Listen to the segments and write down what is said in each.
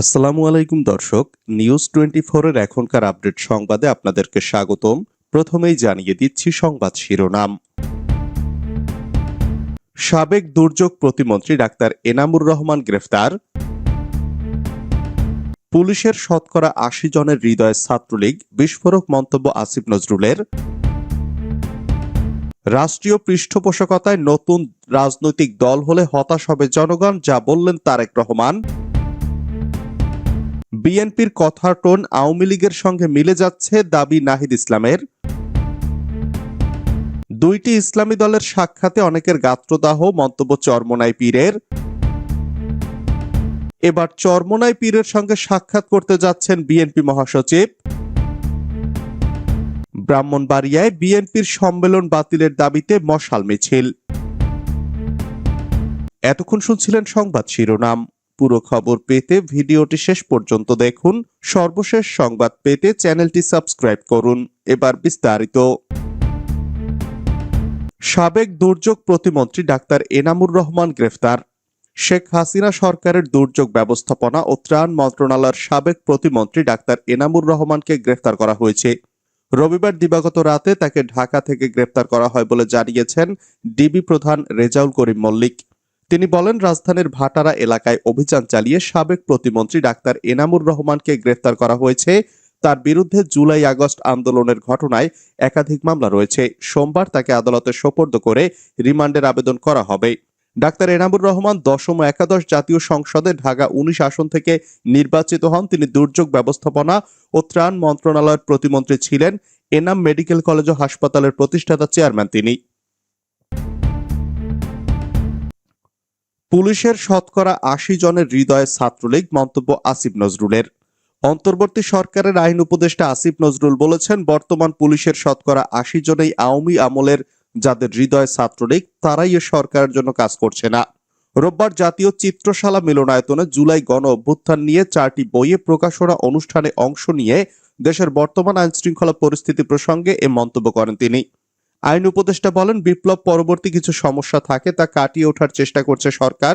আসসালামু আলাইকুম দর্শক নিউজ টোয়েন্টি ফোরের এখনকার আপডেট সংবাদে আপনাদেরকে স্বাগতম। প্রথমেই জানিয়ে দিচ্ছি সংবাদ শিরোনাম। সাবেক দুর্যোগ প্রতিমন্ত্রী ডাক্তার এনামুর রহমান গ্রেফতার। পুলিশের শতকরা আশি জনের হৃদয়ে ছাত্রলীগ, বিস্ফোরক মন্তব্য আসিফ নজরুলের। রাষ্ট্রীয় পৃষ্ঠপোষকতায় নতুন রাজনৈতিক দল হলে হতাশ হবে জনগণ, যা বললেন তারেক রহমান। বিএনপির কথার টোন আওয়ামী লীগের সঙ্গে মিলে যাচ্ছে দাবি নাহিদ ইসলামের। দুইটি ইসলামী দলের সাক্ষাতে অনেকের গাত্রদাহ, মন্তব্য চরমনাই পীরের। এবার চরমনাই পীরের সঙ্গে সাক্ষাৎ করতে যাচ্ছেন বিএনপি মহাসচিব। ব্রাহ্মণবাড়িয়ায় বিএনপির সম্মেলন বাতিলের দাবিতে মশাল মিছিল। এতক্ষণ শুনছিলেন সংবাদ শিরোনাম। পুরো খবর পেতে ভিডিওটি শেষ পর্যন্ত দেখুন। সর্বশেষ সংবাদ পেতে চ্যানেলটি সাবস্ক্রাইব করুন। এবার বিস্তারিত। সাবেক দুর্যোগ প্রতিমন্ত্রী ডাক্তার এনামুর রহমান গ্রেফতার। শেখ হাসিনা সরকারের দুর্যোগ ব্যবস্থাপনা ও ত্রাণ মন্ত্রণালয়ের সাবেক প্রতিমন্ত্রী ডাক্তার এনামুর রহমানকে গ্রেফতার করা হয়েছে। রবিবার দিবাগত রাতে তাকে ঢাকা থেকে গ্রেফতার করা হয় বলে জানিয়েছেন ডিবি প্রধান রেজাউল করিম মল্লিক। তিনি বলেন, রাজধানীর ভাটারা এলাকায় অভিযান চালিয়ে সাবেক প্রতিমন্ত্রী ডাক্তার এনামুর রহমানকে গ্রেফতার করা হয়েছে। তার বিরুদ্ধে জুলাই আগস্ট আন্দোলনের ঘটনায় একাধিক মামলা রয়েছে। সোমবার তাকে আদালতে সোপর্দ করে রিমান্ডের আবেদন করা হবে। ডাক্তার এনামুর রহমান দশম একাদশ জাতীয় সংসদে ঢাকা উনিশ আসন থেকে নির্বাচিত হন। তিনি দুর্যোগ ব্যবস্থাপনা ও ত্রাণ মন্ত্রণালয়ের প্রতিমন্ত্রী ছিলেন। এনাম মেডিকেল কলেজ ও হাসপাতালের প্রতিষ্ঠাতা চেয়ারম্যান তিনি। পুলিশের শতকরা আশি জনের হৃদয়ে ছাত্রলীগ, মন্তব্য আসিফ নজরুলের। অন্তর্বর্তী সরকারের আইন উপদেষ্টা আসিফ নজরুল বলেছেন, বর্তমান পুলিশের শতকরা আশি জনেই আওয়ামী আমলের যাদের হৃদয় ছাত্রলীগ, তারাই এ সরকারের জন্য কাজ করছে না। রোববার জাতীয় চিত্রশালা মিলনায়তনে জুলাই গণ অভ্যুত্থান নিয়ে চারটি বইয়ে প্রকাশনা অনুষ্ঠানে অংশ নিয়ে দেশের বর্তমান আইন শৃঙ্খলা পরিস্থিতি প্রসঙ্গে এ মন্তব্য করেন তিনি। আইন উপদেষ্টা বলেন, বিপ্লব পরবর্তী কিছু সমস্যা থাকে তা কাটিয়ে ওঠার চেষ্টা করছে সরকার।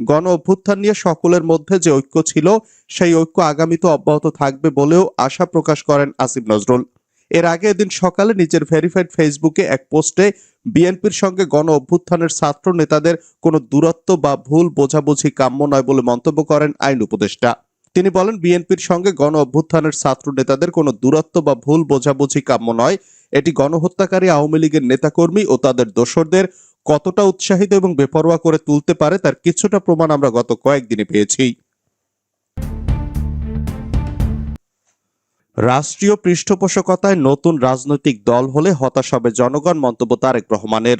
গণ অভ্যুত্থান নিয়ে সকলের মধ্যে যে ঐক্য ছিল, সেই ঐক্য আগামীতে অব্যাহত থাকবে বলেও আশা প্রকাশ করেন আসিফ নজরুল। এর আগে এদিন সকালে নিজের ভেরিফাইড ফেসবুকে এক পোস্টে, বিএনপির সঙ্গে গণ অভ্যুত্থানের ছাত্র নেতাদের কোনো দূরত্ব বা ভুল বোঝাবুঝি কাম্য নয় বলে মন্তব্য করেন আইন উপদেষ্টা। তিনি বলেন, বিএনপির সঙ্গে গণ অভ্যুত্থানের ছাত্র নেতাদের কোনো দূরত্ব বা ভুল বোঝাবুঝি কাম্য নয়। এটি গণহত্যাকারী আওয়ামী লীগের নেতাকর্মী ও তাদের দোসরদের কতটা উৎসাহিত এবং বেপরোয়া করে তুলতে পারে তার কিছুটা প্রমাণ আমরা গত কয়েকদিনে পেয়েছি। রাষ্ট্রীয় পৃষ্ঠপোষকতায় নতুন রাজনৈতিক দল হলে হতাশ হবে জনগণ, মন্তব্য তারেক রহমানের।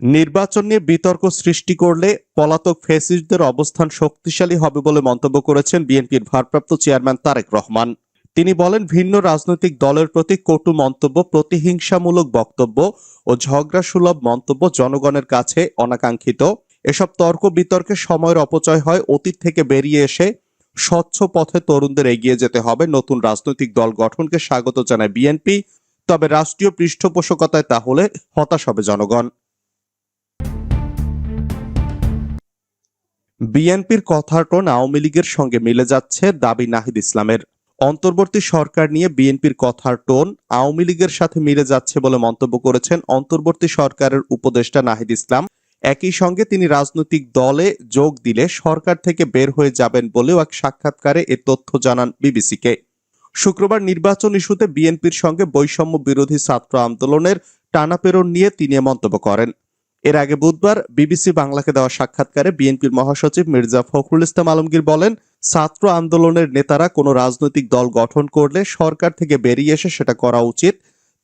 নির্বাচন নিয়ে বিতর্ক সৃষ্টি করলে পলাতক ফেসিস্টদের অবস্থান শক্তিশালী হবে বলে মন্তব্য করেছেন বিএনপির ভারপ্রাপ্ত চেয়ারম্যান তারেক রহমান। তিনি বলেন, ভিন্ন রাজনৈতিক দলের প্রতি কটু মন্তব্য, প্রতিহিংসামূলক বক্তব্য ও ঝগড়া সুলভ মন্তব্য জনগণের কাছে অনাকাঙ্ক্ষিত। এসব তর্ক বিতর্কে সময়ের অপচয় হয়, অতীত থেকে বেরিয়ে এসে স্বচ্ছ পথে তরুণদের এগিয়ে যেতে হবে। নতুন রাজনৈতিক দল গঠনকে স্বাগত জানায় বিএনপি, তবে রাষ্ট্রীয় পৃষ্ঠপোষকতায় তাহলে হতাশ হবে জনগণ। বিএনপির কথার টোন আওয়ামী লীগের সঙ্গে মিলে যাচ্ছে দাবি নাহিদ ইসলামের। অন্তর্বর্তী সরকার নিয়ে বিএনপির কথার টোন আওয়ামী লীগের সাথে মিলে যাচ্ছে বলে মন্তব্য করেছেন অন্তর্বর্তী সরকারের উপদেষ্টা নাহিদ ইসলাম। একই সঙ্গে তিনি রাজনৈতিক দলে যোগ দিলে সরকার থেকে বের হয়ে যাবেন বলেও এক সাক্ষাৎকারে এ তথ্য জানান বিবিসিকে। শুক্রবার নির্বাচন ইস্যুতে বিএনপির সঙ্গে বৈষম্য বিরোধী ছাত্র আন্দোলনের টানাপেরন নিয়ে তিনি মন্তব্য করেন। এর আগে বুধবার বিবিসি বাংলাকে দেওয়া সাক্ষাৎকারে বিএনপির মহাসচিব মির্জা ফখরুল ইসলাম আলমগীর বলেন, ছাত্র আন্দোলনের নেতারা কোনো রাজনৈতিক দল গঠন করলে সরকার থেকে বেরিয়ে এসে সেটা করা উচিত।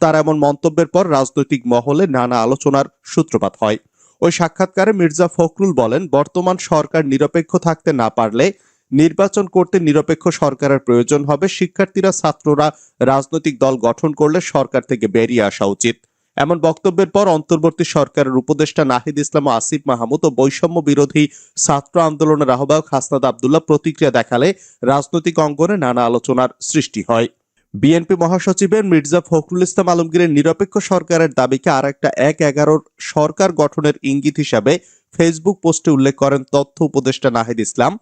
তার এমন মন্তব্যের পর রাজনৈতিক মহলে নানা আলোচনার সূত্রপাত হয়। ওই সাক্ষাৎকারে মির্জা ফখরুল বলেন, বর্তমান সরকার নিরপেক্ষ থাকতে না পারলে নির্বাচন করতে নিরপেক্ষ সরকারের প্রয়োজন হবে। শিক্ষার্থীরা, ছাত্ররা রাজনৈতিক দল গঠন করলে সরকার থেকে বেরিয়ে আসা উচিত। এমন বক্তব্যের পর অন্তর্বর্তী সরকারের উপদেষ্টা নাহিদ ইসলাম ও আসিফ মাহমুদ ও বৈষম্য বিরোধী ছাত্র আন্দোলনের আহ্বায়ক হাসনাদ আবদুল্লাহ প্রতিক্রিয়া দেখালে রাজনৈতিক অঙ্গনে নানা আলোচনার সৃষ্টি হয়। বিএনপি মহাসচিবের মির্জা ফখরুল ইসলাম আলমগীরের নিরপেক্ষ সরকারের দাবিকে আর একটা এক এগারোর সরকার গঠনের ইঙ্গিত হিসাবে ফেসবুক পোস্টে উল্লেখ করেন তথ্য উপদেষ্টা নাহিদ ইসলাম।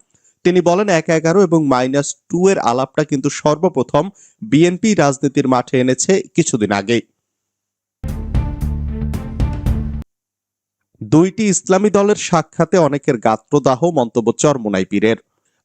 তিনি বলেন, এক এগারো এবং মাইনাস টু এর আলাপটা কিন্তু সর্বপ্রথম বিএনপি রাজনীতির মাঠে এনেছে কিছুদিন আগেই। দুইটি ইসলামী দলের সাক্ষাতে অনেকের গাত্রদাহ, মন্তব্য চরমোনাই পীরের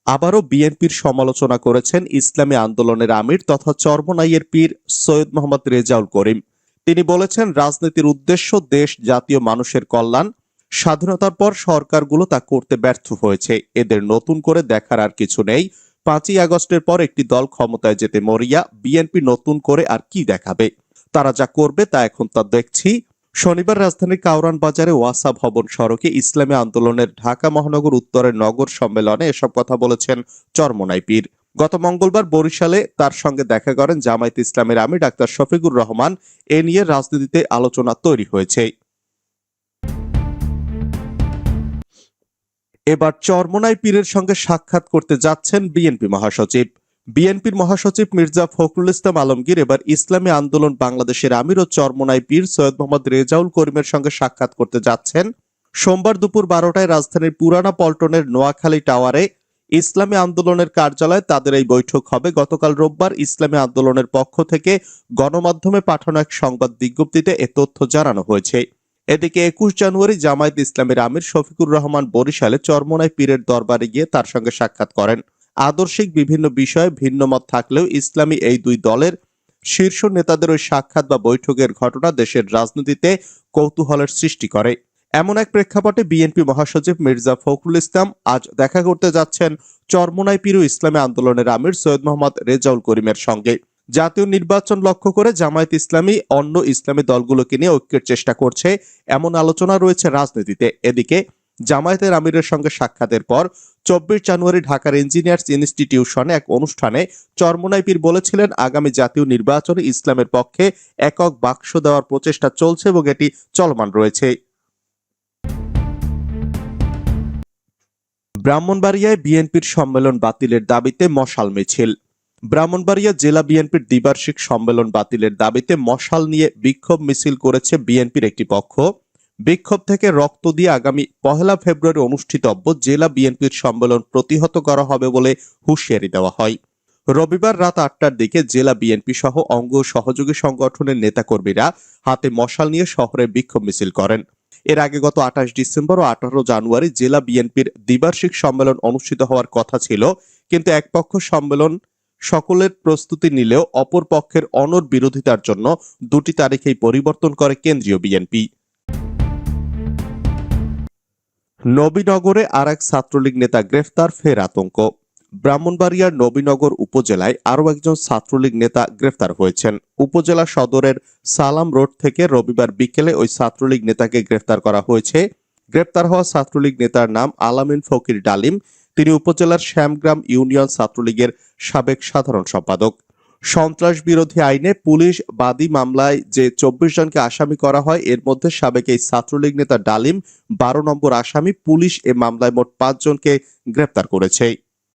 আবারও বিএনপির সমালোচনা করেছেন ইসলামী আন্দোলনের আমির তথা চরমোনাইয়ের পীর সৈয়দ মোহাম্মদ রেজাউল করিম। তিনি বলেছেন, রাজনীতির উদ্দেশ্য দেশ, জাতীয় মানুষের কল্যাণ। স্বাধীনতার পর সরকারগুলো তা করতে ব্যর্থ হয়েছে। এদের নতুন করে দেখার আর কিছু নেই। পাঁচই আগস্টের পর একটি দল ক্ষমতায় যেতে মরিয়া, বিএনপি নতুন করে আর কি দেখাবে? তারা যা করবে তা এখন তা দেখছি। শনিবার রাজধানীর কাউরান বাজারে ওয়াসা ভবন সড়কে ইসলামী আন্দোলনের ঢাকা মহানগর উত্তরের নগর সম্মেলনে এসব কথা বলেছেন চরমোনাই পীর। গত মঙ্গলবার বরিশালে তার সঙ্গে দেখা করেন জামায়াত ইসলামের আমি ডাক্তার শফিকুর রহমান। এ নিয়ে রাজনীতিতে আলোচনা তৈরি হয়েছে। এবার চরমোনাই পীরের সঙ্গে সাক্ষাৎ করতে যাচ্ছেন বিএনপি মহাসচিব। বিএনপির মহাসচিব মির্জা ফখরুল ইসলাম আলমগীর এবার ইসলামী আন্দোলন বাংলাদেশের আমির ও চরমোনাই পীর সৈয়দ মোহাম্মদ রেজাউল করিমের সঙ্গে সাক্ষাৎ করতে যাচ্ছেন। সোমবার দুপুর বারোটায় রাজধানীর পুরানা পল্টনের নোয়াখালী টাওয়ারে ইসলামী আন্দোলনের কার্যালয়ে তাদের এই বৈঠক হবে। গতকাল রোববার ইসলামী আন্দোলনের পক্ষ থেকে গণমাধ্যমে পাঠানো এক সংবাদ বিজ্ঞপ্তিতে এ তথ্য জানানো হয়েছে। এদিকে একুশ জানুয়ারি জামায়াত ইসলামের আমির শফিকুর রহমান বরিশালে চরমোনাই পীরের দরবারে গিয়ে তার সঙ্গে সাক্ষাৎ করেন। আদর্শিক বিভিন্ন বিষয়ে ভিন্ন মত থাকলেও ইসলামী এই দুই দলের শীর্ষ নেতাদের ওই সাক্ষাৎ বা বৈঠকের ঘটনা দেশের রাজনীতিতে কৌতূহলের সৃষ্টি করে। এমন এক প্রেক্ষাপটে বিএনপি মহাসচিব মির্জা ফখরুল ইসলাম আজ দেখা করতে যাচ্ছেন চরমোনাই পিরু ইসলামী আন্দোলনের আমির সৈয়দ মোহাম্মদ রেজাউল করিমের সঙ্গে। জাতীয় নির্বাচন লক্ষ্য করে জামায়াত ইসলামী অন্য ইসলামী দলগুলোকে নিয়ে ঐক্যের চেষ্টা করছে, এমন আলোচনা রয়েছে রাজনীতিতে। এদিকে জামায়াতের আমিরের সঙ্গে সাক্ষাতের পর চব্বিশ জানুয়ারি ঢাকার ইঞ্জিনিয়ার্স ইনস্টিটিউশনে এক অনুষ্ঠানে চরমোনাই পীর বলেছিলেন, আগামী জাতীয় নির্বাচনে ইসলামের পক্ষে একক বাক্স দেওয়ার প্রচেষ্টা চলছে এবং এটি চলমান রয়েছে। ব্রাহ্মণবাড়িয়ায় বিএনপির সম্মেলন বাতিলের দাবিতে মশাল মিছিল। ব্রাহ্মণবাড়িয়া জেলা বিএনপির দ্বিবার্ষিক সম্মেলন বাতিলের দাবিতে মশাল নিয়ে বিক্ষোভ মিছিল করেছে বিএনপির একটি পক্ষ। বিক্ষোভ থেকে রক্ত দিয়ে আগামী পহেলা ফেব্রুয়ারি অনুষ্ঠিতব্য জেলা বিএনপির সম্মেলন প্রতিহত করা হবে বলে হুঁশিয়ারি দেওয়া হয়। রবিবার রাত আটটার দিকে জেলা বিএনপি সহ অঙ্গ সহযোগী সংগঠনের নেতাকর্মীরা হাতে মশাল নিয়ে শহরে বিক্ষোভ মিছিল করেন। এর আগে গত আঠাশ ডিসেম্বর ও আঠারো জানুয়ারি জেলা বিএনপির দ্বিবার্ষিক সম্মেলন অনুষ্ঠিত হওয়ার কথা ছিল, কিন্তু এক পক্ষ সম্মেলন সকলের প্রস্তুতি নিলেও অপর পক্ষের অনর বিরোধিতার জন্য দুটি তারিখেই পরিবর্তন করে কেন্দ্রীয় বিএনপি। নবীনগরে আর এক ছাত্রলীগ নেতা গ্রেফতার, ফের আতঙ্ক। ব্রাহ্মণবাড়িয়ার নবীনগর উপজেলায় আরও একজন ছাত্রলীগ নেতা গ্রেফতার হয়েছেন। উপজেলা সদরের সালাম রোড থেকে রবিবার বিকেলে ওই ছাত্রলীগ নেতাকে গ্রেফতার করা হয়েছে। গ্রেপ্তার হওয়া ছাত্রলীগ নেতার নাম আলামিন ফকির ডালিম। তিনি উপজেলার শ্যামগ্রাম ইউনিয়ন ছাত্রলীগের সাবেক সাধারণ সম্পাদক। সন্ত্রাস বিরোধী আইনে পুলিশ বাদী মামলায় যে চব্বিশ জনকে আসামি করা হয়, এর মধ্যে সাবেক এই ছাত্রলীগ নেতা ডালিম, বারো নম্বর আসামি, পুলিশ এ মামলায় মোট পাঁচজনকে গ্রেপ্তার করেছে।